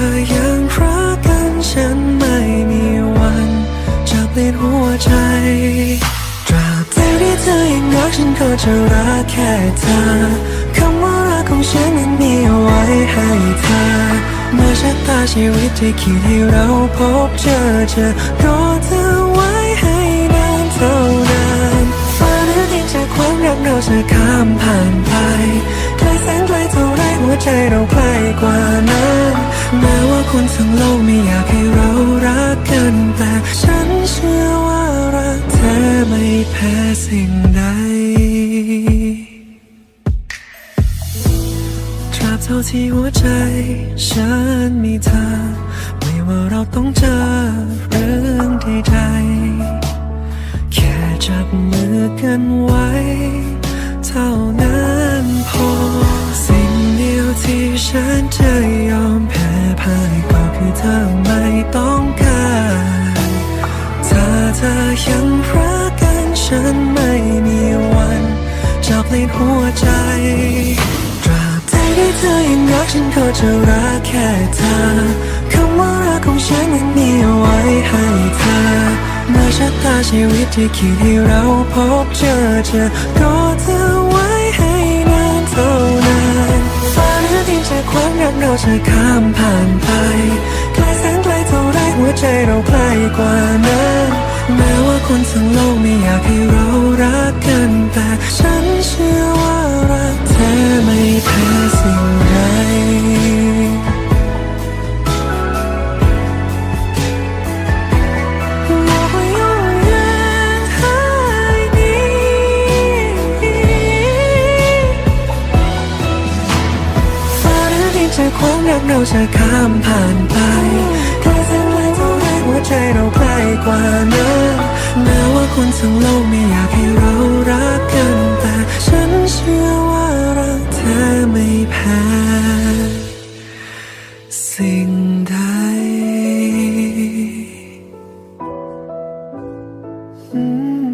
อยังรักกันฉันไม่มีวันจะเปลี่ยนหัวใจตราบใดที่เธอยังรักฉันก็จะรักแค่เธอคำว่ารักของฉันนั้นมีเอาไว้ให้เธอเมื่อชะตาชีวิตที่คิดให้เราพบเจอจะรอเธอไว้ให้นานเท่านานฟ้าหรือดินจากความรักเราจะข้ามผ่านไปไกลแสนไกลเท่าไรหัวใจเราใกล้กว่า คนทั้งโลกไม่อยากให้เรารักกันแต่ฉันเชื่อว่ารักเธอไม่แพ้สิ่งใดตราบเท่าที่หัวใจ ฉันมีเธอ ไม่ว่าเราต้องเจอเรื่องใดๆแค่จับมือกันไว้ ยังรักกันฉันไม่มีวันจะเปลี่ยนหัวใจตราบใดที่เธอยังรักฉันก็จะรักแค่เธอคำว่ารักของฉันนั้นมีเอาไว้ให้เธอเมื่อชะตาชีวิตที่คิดให้เราพบเจอจะรอเธอไว้ให้นานเท่านานฟ้าหรือดินจากความรักเราจะข้ามผ่านไปไกลแสนไกลเท่าไรหัวใจเราใกล้กว่านั้นแม้ว่า คนทั้งโลกไม่อยากให้เรารักกัน แต่ฉันเชื่อว่ารักเธอไม่แพ้สิ่งใดความรักเราจะข้ามผ่านไป คนทั้งโลกไม่อยากให้เรารักกัน แต่ฉันเชื่อว่ารักเธอไม่แพ้สิ่งใดอืม